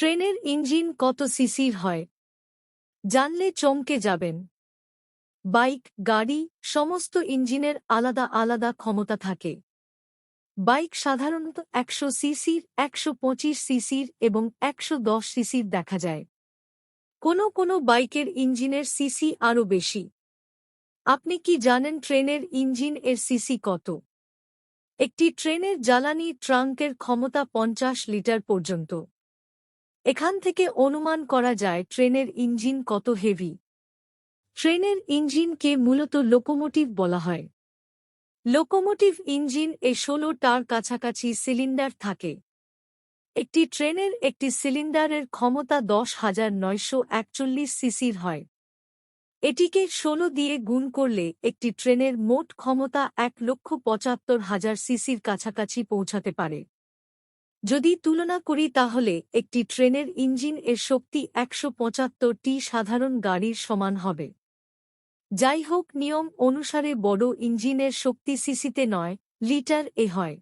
ট্রেনের ইঞ্জিন কত সিসির হয়? জানলে চমকে যাবেন। বাইক, গাড়ি, সমস্ত ইঞ্জিনের আলাদা আলাদা ক্ষমতা থাকে। বাইক সাধারণত একশো সিসির, একশো পঁচিশ সিসির এবং একশো দশ সিসির দেখা যায়। কোনো কোনো বাইকের ইঞ্জিনের সিসি আরও বেশি। আপনি কি জানেন ট্রেনের ইঞ্জিন এর সিসি কত? একটি ট্রেনের জ্বালানি ট্রাঙ্কের ক্ষমতা পঞ্চাশ লিটার পর্যন্ত। এখান থেকে অনুমান করা যায় ট্রেনের ইঞ্জিন কত হেভি। ট্রেনের ইঞ্জিনকে মূলত লোকোমোটিভ বলা হয়। লোকোমোটিভ ইঞ্জিন এ ষোলোটার কাছাকাছি সিলিন্ডার থাকে। একটি ট্রেনের একটি সিলিন্ডারের ক্ষমতা দশ হাজার নয়শো একচল্লিশ সিসির হয়। এটিকে ষোলো দিয়ে গুণ করলে একটি ট্রেনের মোট ক্ষমতা এক লক্ষ পঁচাত্তর হাজার সিসির কাছাকাছি পৌঁছাতে পারে। যদি তুলনা করি তাহলে একটি ট্রেনের ইঞ্জিন এর শক্তি একশো পঁচাত্তরটি সাধারণ গাড়ির সমান হবে। যাই হোক নিয়ম অনুসারে বড় ইঞ্জিনের শক্তি সিসিতে নয়, লিটার এ হয়।